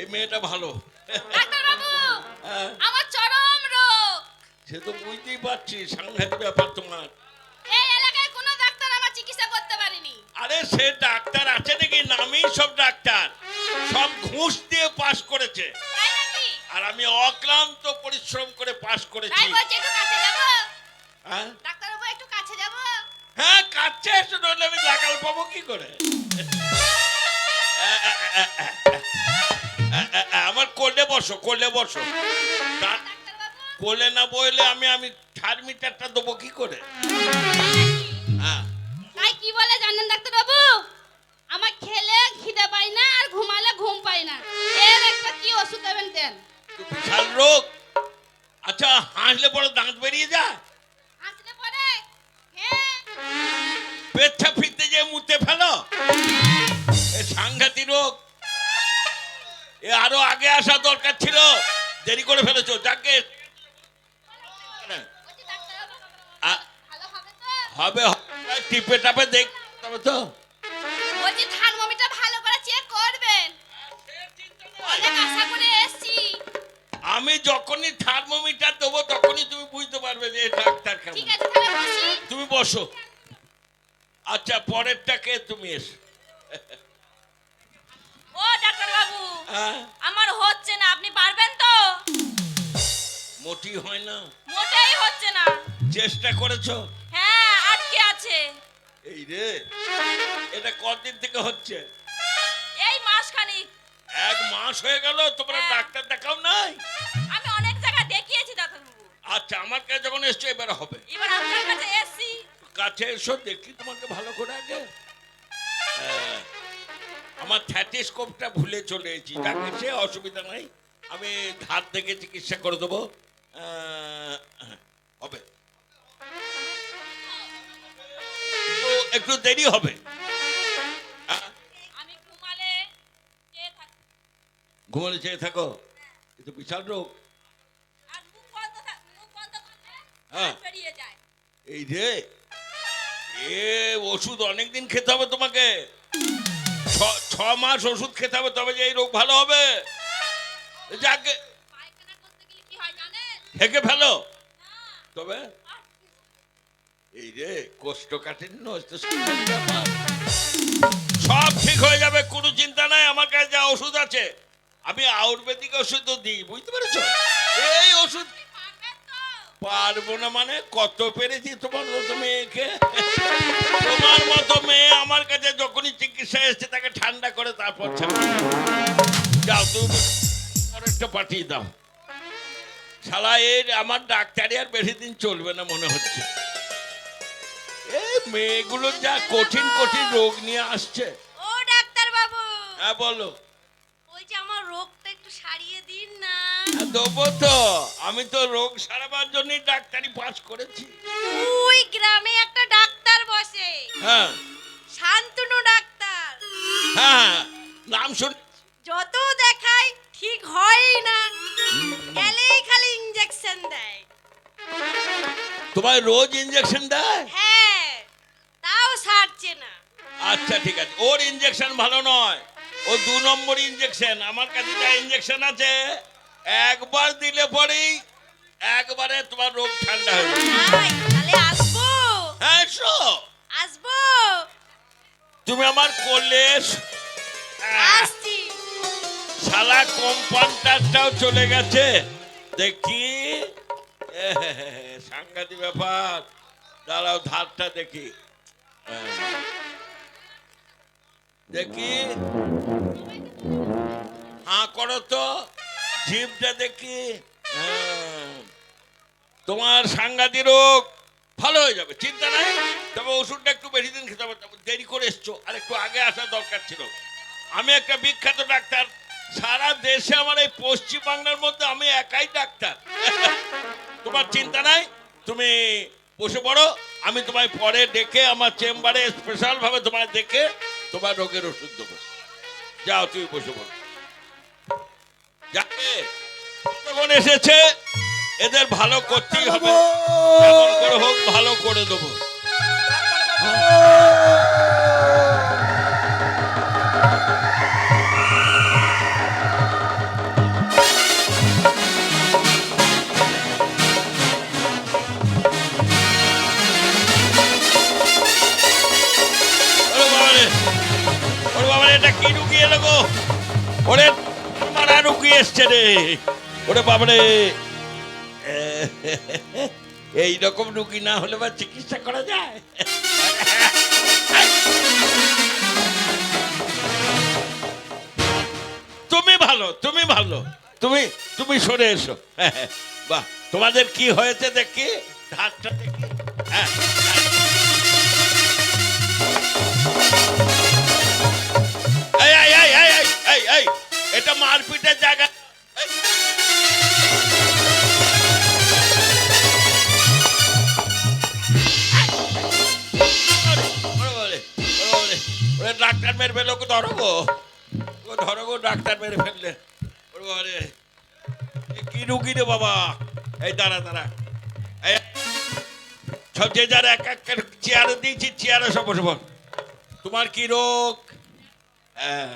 এই মেয়েটা ভালো। হ্যাঁ, আমার চরম রোগ। সে তো বুঝতেই পারছি সাংঘাতিক ব্যাপার তোমার। এই এলাকায় কোনো ডাক্তার আমার চিকিৎসা করতে পারেনি। আরে সে ডাক্তার আছে নাকি? নামেই সব ডাক্তার। সব ঘুষ দিয়ে পাশ করেছে। আর আমি অক্লান্ত পরিশ্রম করে পাশ করেছি। হ্যাঁ? ডাক্তার বাবু একটু কাছে যাব? হ্যাঁ কাছে এসে নইলে আমি লাগাল পাবো কি করে? বসো কোলে বসো। কোলে না বইলে আমি আমি থার্মিটারটা দেবো কি করে? হ্যাঁ। তাই কি বলে জানেন ডাক্তার বাবু আমার খেলে খিদে পাই না আর ঘুমালে ঘুম পাই না। এর একটা কি ওষুধ দেবেন দেন? বিশাল রোগ। আচ্ছা হাসলে পরে দাঁত বেরিয়ে যায়? আসলে পরে? হ্যাঁ। পেচ্ছা ফিরতে যে মুতে ফেলো? আগে আসা দরকার ছিল। দেরি করে ফেলেছো যাকে হবে টিপে টাপে দেখ তবে তো। বলছি থার্মোমিটার ভালো করে চেক করবেন। অনেক আশা করে এসেছি। আমি যখনই থার্মোমিটার দেবো তখনই তুমি বুঝতে পারবে যে ডাক্তার কেমন। ঠিক আছে তাহলে বসি। তুমি বসো। আচ্ছা পরেরটাকে তুমি এসো। বাবু। হ্যাঁ। আমার হচ্ছে না আপনি পারবেন তো? মোটি হয় না। মোটেই হচ্ছে না। চেষ্টা করেছ? হ্যাঁ আটকে আছে। এই রে এটা কতদিন থেকে হচ্ছে? এই মাসখানিক। এক মাস হয়ে গেল তোমরা হ্যাঁ। ডাক্তার দেখাও নাই? আমি অনেক জায়গায় দেখিয়েছি বাবু আচ্ছা আমার কাছে যখন এসছো এবার হবে। এবার আপনার কাছে এসছি। কাছে এসো দেখি তোমাকে ভালো করে আগে। হ্যাঁ। আমার থ্যাটিস্কোপটা ভুলে চলে এসেছি। যাকে সে অসুবিধা নাই। আমি ধার থেকে চিকিৎসা করে দেবো। হবে। একটু দেরি হবে। ঘুমালে চেয়ে থাকি এ তো বিশাল রোগ। হ্যাঁ। এই যে এ ওষুধ অনেকদিন খেতে হবে তোমাকে। ছ- মাস ওষুধ খেতে হবে, তবে যে এই রোগ ভালো হবে। যাকে হেঁকে ফেলো। তবে? এই রে কষ্ট কাঠিন্য সব ঠিক হয়ে যাবে, কোনো চিন্তা নাই, আমার কাছে যা ওষুধ আছে। আমি আয়ুর্বেদিক ওষুধও দিই, বুঝতে পেরেছ? এই ওষুধ পারব না মানে কত পেরেছি তোমার মতো মেয়েকে? তোমার মতো মেয়ে আমার কাছে যখনই চিকিৎসা এসছে তাকে ঠান্ডা করে তারপর। যাও তুমি আরেকটা পাঠিয়ে দাও। শালা এর আমার ডাক্তারি আর বেশি দিন চলবে না মনে হচ্ছে। এই মেয়েগুলো যা কঠিন কঠিন রোগ নিয়ে আসছে। ও ডাক্তার বাবু হ্যাঁ বলো ওই যে আমার রোগটা একটু সারিয়ে দিন না হ্যাঁ, দেবো তো। আমি তো রোগ সারাবার জন্যই ডাক্তারি পাস করেছি। ওই গ্রামে একটা ডাক্তার বসে। হ্যাঁ। শান্তনু ডাক্তার। হ্যাঁ নাম শুন। যত দেখায় ঠিক হয় না। গেলেই খালি ইঞ্জেকশন দেয়। তোমার রোজ ইঞ্জেকশন দেয়? হ্যাঁ তাও সারছে না। আচ্ছা ঠিক আছে। ওর ইঞ্জেকশন ভালো নয়। ও দু নম্বর ইঞ্জেকশন আমার কাছে যা ইঞ্জেকশন আছে একবার দিলে পরেই একবারে তোমার রোগ ঠান্ডা হয়ে যাবে। তাহলে আসব। হ্যাঁ এসো। আসব। তুমি আমার করলে আসছি। শালা কম্পাউন্ডারটাও চলে গেছে। দেখি। সাংঘাতিক ব্যাপার। দাঁড়াও ধারটা দেখি। হ্যাঁ। দেখি। হাঁ করো তো। জিভটা দেখি। তোমার সাংঘাতিক রোগ ভালো হয়ে যাবে, চিন্তা নাই? তবে ওষুধটা একটু বেশি দিন খেতে হবে দেরি করে এসছো, আর একটু আগে আসা দরকার ছিল। আমি একটা বিখ্যাত ডাক্তার, সারা দেশে আমার এই পশ্চিম বাংলার মধ্যে আমি একাই ডাক্তার। তোমার চিন্তা নাই? তুমি বসে পড়ো, আমি তোমায় পরে ডেকে আমার চেম্বারে স্পেশাল ভাবে তোমায় দেখে তোমার রোগের ওষুধ দেবো। যাও, তুমি বসে পড়ো। যাকে যখন এসেছে এদের ভালো করতেই হবে। করে। হোক ভালো করে দেবো। ওরে বাবা এটা কি ঢুকিয়ে দেবো ওরে এসছে রে। ওরে বাবারে। এই রকম রুগী না হলে বা চিকিৎসা করা যায়? তুমি ভালো তুমি ভালো। তুমি তুমি সরে এসো। বাহ, তোমাদের কি হয়েছে দেখি? হাতটা দেখি। হ্যাঁ। মেরে ফেললে। ওরে কি রুগী রে বাবা? এই দাঁড়া দাঁড়া। সব যে এক এক চেয়ারে দিয়েছি, চেয়ারে সব তোমার কি রোগ? হ্যাঁ।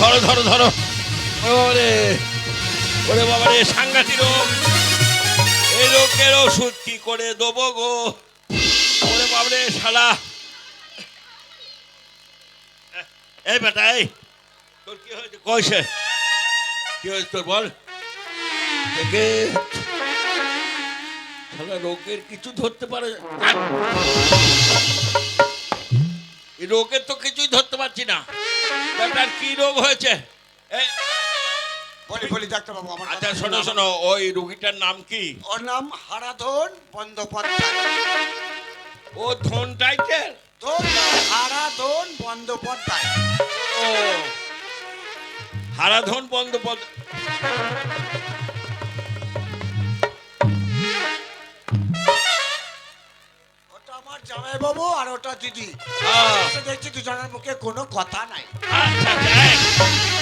ধরো ধরো ধরো। ওরে ওরে বাবা রে সাংঘাতিক রোগ। এই রোগের ওষুধ কি করে দেবো গো? ওরে বাবা রে শালা। এই বেটা এই। তোর কি হয়েছে? কইছে কি হয়েছে তোর বল? দেখে। রোগের কিছু ধরতে পারে এই রোগের তো কিছুই ধরতে পারছি না। বেটার কি রোগ হয়েছে? এই, বলি বলি ডাক্তারবাবু আমার আচ্ছা শোনো শোনো ওই রুগীটার নাম কি? ওর নাম হারাধন বন্দ্যোপাধ্যায়। ও ধন টাইটেল? নাম হারাধন বন্দ্যোপাধ্যায়। ও হারাধন বন্দ্যোপাধ্যায় ওটা আমার জামাইবাবু আর ওটা দিদি। দেখছি দুজনের মুখে কোনো কথা নাই। আচ্ছা আচ্ছা,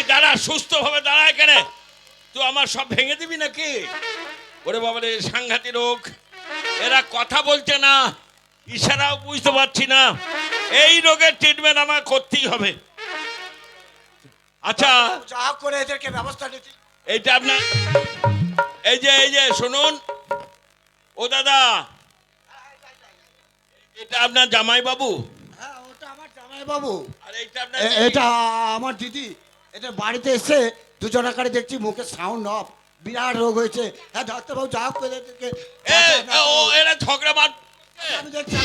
এই। এই দাঁড়া সুস্থ ভাবে দাঁড়া এখানে তুই আমার সব ভেঙে দিবি নাকি? ওরে বাবা রে সাংঘাতিক রোগ। এরা কথা বলছে না ইশারাও বুঝতে পারছি না। এই রোগের ট্রিটমেন্ট আমার করতেই হবে। আচ্ছা যা করে এদেরকে ব্যবস্থা নিতে। এইটা আপনার এই যে এই যে শুনুন। ও দাদা এটা আপনার জামাই বাবু হ্যাঁ ওটা আমার জামাইবাবু। আর এইটা আপনার এটা আমার দিদি। এটা বাড়িতে এসে দুজনাকারে দেখছি মুখে সাউন্ড অফ বিরাট রোগ হয়েছে। হ্যাঁ ডাক্তারবাবু যা হোক করে এদেরকে ও এরা ঝগড়া মার আমি দেখছি।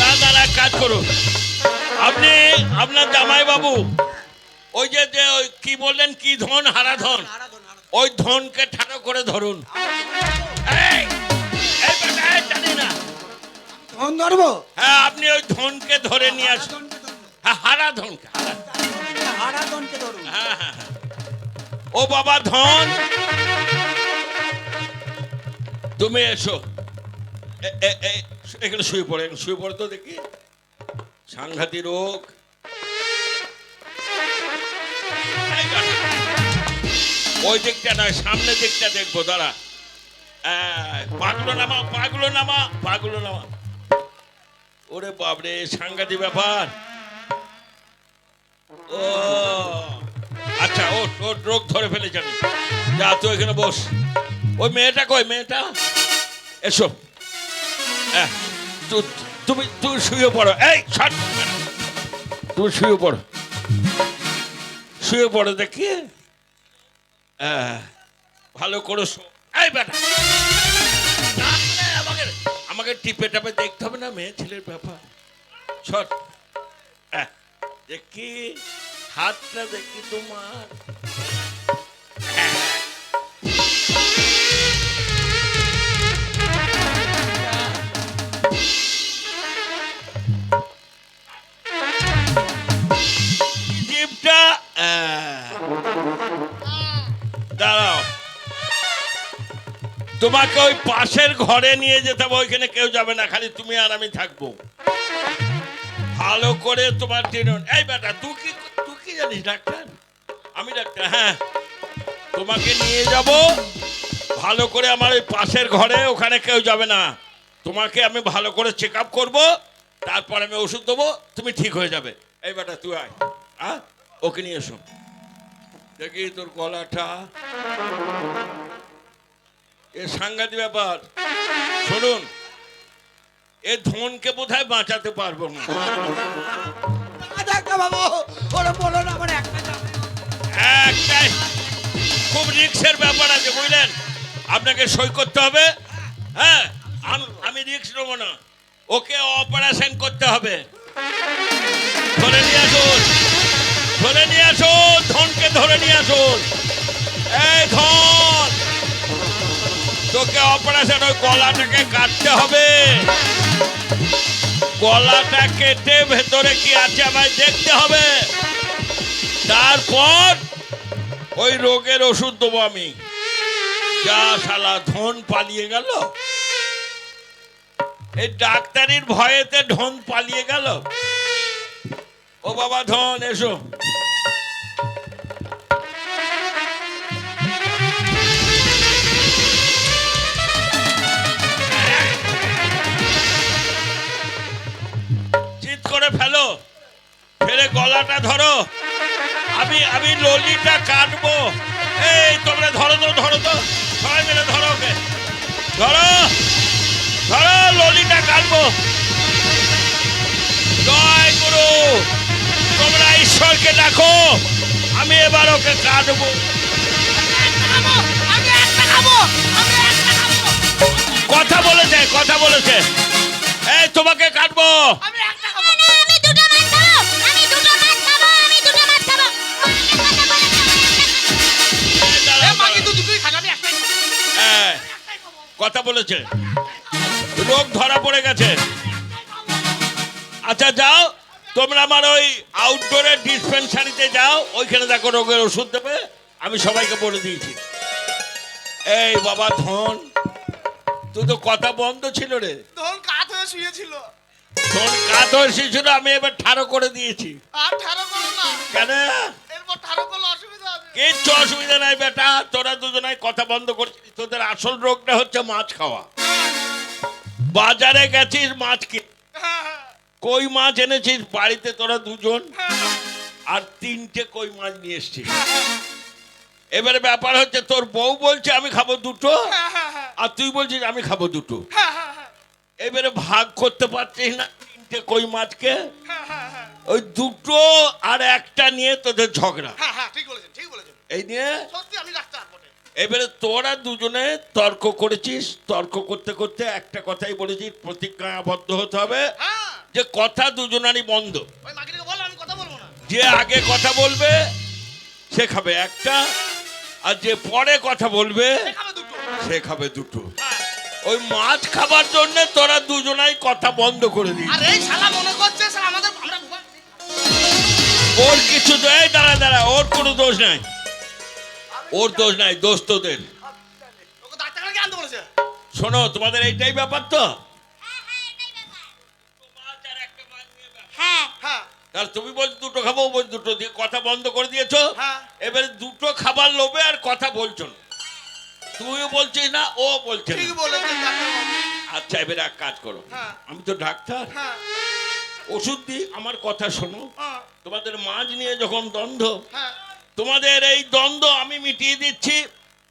দাদা এক কাজ করুন। আপনি আপনার জামাই বাবু ওই যে যে ওই কি বললেন? কি ধন হারা ধন। ওই ধনকে ঠাড়ো করে ধরুন। ধন ধরবো? হ্যাঁ আপনি ওই ধনকে ধরে নিয়ে আসুন। হ্যাঁ হারা ধনকে হারা হ্যাঁ। ও বাবা, ধন! তুমি এসো। এখানে শুয়ে পড়ে শুয়ে পড়ে তো দেখি। সাংঘাতিক রোগ। ওই দিকটা নয় সামনে দিকটা দেখব, দাঁড়া। পাগুলো নামা পাগুলো নামা পাগুলো নামা। ওরে বাবরে সাংঘাতিক ব্যাপার। আচ্ছা ও ধরে ফেলেছে আমি যা, তুই এখানে বস। ওই মেয়েটা কই, মেয়েটা? এসো। তুমি শুয়ে পড়ো। এই শুয়ে পড়ো। শুয়ে পড়ো দেখি। ভালো করে এই বেটা। আমাকে আমাকে টিপে টাপে দেখতে হবে না, মেয়ে, ছেলের ব্যাপার। ছট দেখি, হাতটা দেখি তোমার। দাঁড়াও তোমাকে ওই পাশের ঘরে নিয়ে যেতে হবে, ওইখানে কেউ যাবে না, খালি তুমি আর আমি থাকব ভালো করে তোমার ট্রিটমেন্ট এই বেটা, তুই কি তুই কি জানিস, ডাক্তার? আমি ডাক্তার হ্যাঁ। তোমাকে নিয়ে যাব। ভালো করে আমার ওই পাশের ঘরে, ওখানে কেউ যাবে না। তোমাকে আমি ভালো করে চেক আপ করব, তারপর আমি ওষুধ দেবো, তুমি ঠিক হয়ে যাবে। এই বেটা, তুই আয়। হ্যাঁ? ওকে নিয়ে এসো। দেখি তোর গলাটা। এ সাংঘাতিক ব্যাপার। শুনুন এ ধনকে বোধহয় বাঁচাতে পারব না। বাবু ওরা বলো না আমার একটা একটাই খুব রিক্সের ব্যাপার আছে বুঝলেন? আপনাকে সই করতে হবে। হ্যাঁ আম- আমি রিক্স নেব না। ওকে অপারেশন করতে হবে। ধরে নিয়ে আসুন। ধরে নিয়ে আসুন ধনকে ধরে নিয়ে আসুন। এই ধন! তোকে অপারেশন ওই গলাটাকে কাটতে হবে। গলাটা কেটে ভেতরে কি আছে আমায় দেখতে হবে? তারপর ওই রোগের ওষুধ দেবো আমি। যা শালা ধন পালিয়ে গেল। এই ডাক্তারির ভয়েতে ঢোন পালিয়ে গেল। ও বাবা ধন, এসো। ফেলো। ফেলে গলাটা ধরো। আমি আমি ললিটা কাটবো। এই, তোমরা ধরো তো ধরো তো। সবাই মিলে ধরো ওকে। ধরো ধরো ললিটা কাটবো। জয় গুরু। তোমরা ঈশ্বরকে ডাকো। আমি এবার ওকে কাটবো। কথা বলেছে কথা বলেছে। এই, তোমাকে কাটবো। আমি দুটো কথা বলেছে। রোগ ধরা পড়ে গেছে। আচ্ছা যাও তোমরা আমার ওই আউটডোরের ডিসপেন্সারিতে যাও ওইখানে দেখো রোগের ওষুধ দেবে আমি সবাইকে বলে দিয়েছি। এই বাবা ধন তুই তো কথা বন্ধ ছিল রে। ধন কাত হয়ে শুয়েছিল। ধন কাত হয়েছিল আমি এবার ঠাড়ো করে দিয়েছি। আর ঠারো করো না। কেন? এরপর ঠারো করলে অসুবিধা কিচ্ছু অসুবিধা নাই বেটা। তোরা দুজনাই কথা বন্ধ করছিস। তোদের আসল রোগটা হচ্ছে মাছ খাওয়া। বাজারে গেছিস মাছ কি? কই মাছ এনেছিস? বাড়িতে তোরা দুজন। আর তিনটে কই মাছ নিয়ে এসছিস। এবারে ব্যাপার হচ্ছে, তোর বউ বলছে, আমি খাব দুটো। আর তুই বলছিস, আমি খাব দুটো। এবারে ভাগ করতে পারছিস না তিনটে কই মাছকে। ওই দুটো আর একটা নিয়ে তোদের ঝগড়া হ্যাঁ, হ্যাঁ, ঠিক বলেছেন ঠিক বলেছেন এই নিয়ে সত্যি আমি ডাক্তার বটে। এবারে তোরা দুজনে তর্ক করেছিস তর্ক করতে করতে একটা কথাই বলেছিস প্রতিজ্ঞায় আবদ্ধ হতে হবে হ্যাঁ। যে কথা দুজনারই বন্ধ। যে আগে কথা বলবে সে খাবে একটা আর যে পরে কথা বলবে সে খাবে দুটো। হ্যাঁ। ওই মাছ খাবার জন্য তোরা দুজনাই কথা বন্ধ করে দিস। আর এই শালা মনে করছে স্যার আমাদের আমরা ওর কিছু এই দাঁড়া দাঁড়া ওর কোনো দোষ নাই। ওর দোষ নাই দোষ তোদের। শোনো তোমাদের এইটাই ব্যাপার তো? হ্যাঁ হ্যাঁ। তাহলে তুমি বলছো দুটো খাব বল দুটো দিয়ে কথা বন্ধ করে দিয়েছ? হ্যাঁ। এবারে দুটো খাবার লোভে আর কথা বলছো না। তুইও বলছিস না ও বলছে আচ্ছা এবারে এক কাজ করো। আমি তো ডাক্তার। হ্যাঁ। ওষুধ দিই আমার কথা শোনো। তোমাদের মাছ নিয়ে যখন দ্বন্দ্ব হ্যাঁ। তোমাদের এই দ্বন্দ্ব আমি মিটিয়ে দিচ্ছি।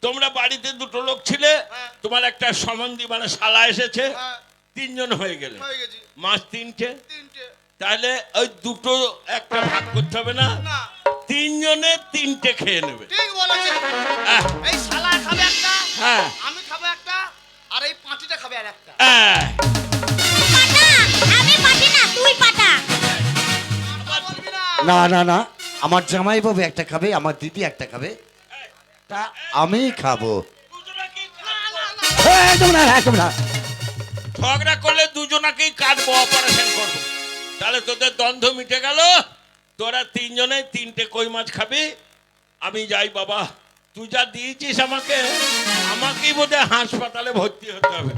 তোমরা বাড়িতে দুটো লোক ছিলে হ্যাঁ। তোমার একটা সম্বন্ধী মানে শালা এসেছে হ্যাঁ। তিনজন হয়ে গেলে। মাস তিনটে। তিনটে। তাহলে ওই দুটো একটা ভাগ করতে হবে না? তিনজনে তিনটে খেয়ে নেবে। ঠিক বলেছেন। এই শালা খাবে একটা হ্যাঁ। আমি খাব একটা আর এই পাঁচিটা খাবে আর একটা। আহ, আমি পাটি না তুই পাটা। কথা বলবি না। না না না। আমার জামাই বাবু একটা খাবে আমার দিদি একটা খাবে। তা আমি খাব। একদম না একদম না। ঝগড়া করলে দুজনাকেই কাটবো অপারেশন করব। তাহলে তোদের দ্বন্দ্ব মিটে গেল। তোরা তিনজনে তিনটে কই মাছ খাবি? আমি যাই বাবা। তুই যা দিয়েছিস আমাকে আমাকেই বোধহয় হাসপাতালে ভর্তি হতে হবে।